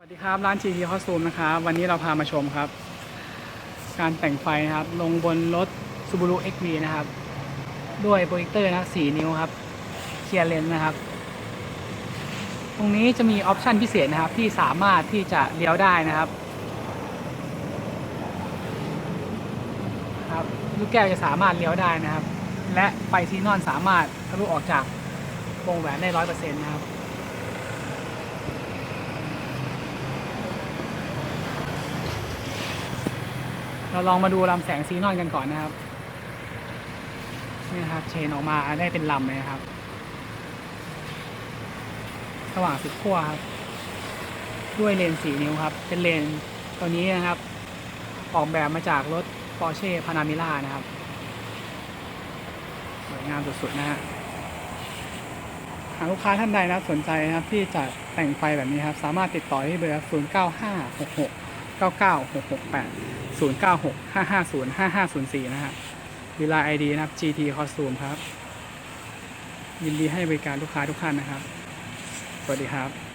สวัสดีครับ ร้าน GT Costume นะครับวันนี้เราพามาชมครับ การแต่งไฟนะครับ ลงบนรถ Subaru XV นะครับ ด้วยโปรเจคเตอร์นะ4นิ้วครับเคลียร์เลนนะครับ ตรงนี้จะมีออปชันพิเศษนะครับ ที่สามารถที่จะเลี้ยวได้นะครับครับลูกแก้วจะสามารถเลี้ยวได้นะครับ และไฟซีนอนสามารถทะลุออกจากวงแหวนได้ร้อยเปอร์เซ็นต์นะครับ เราลองมาดูลำแสงซีนอนกันก่อนนะครับนี่ครับเชนออกมาได้เป็นลำเลยนะครับสว่างสุดขั้วครับ ด้วยเลนส์4นิ้วครับ เป็นเลนส์ตัวนี้นะครับ ออกแบบมาจากรถ Porsche Panamera นะครับสวยงามสุดๆนะฮะหากลูกค้าท่านใดนะสนใจนะครับที่จะแต่งไฟแบบนี้ครับ สามารถติดต่อที่เบอร์ 0 0 9 6 5 5 0 5 5 0 4 นะฮะเวลา ID นะครับ GT Costume ครับ ยินดีให้บริการลูกค้าทุกท่านนะครับ สวัสดีครับ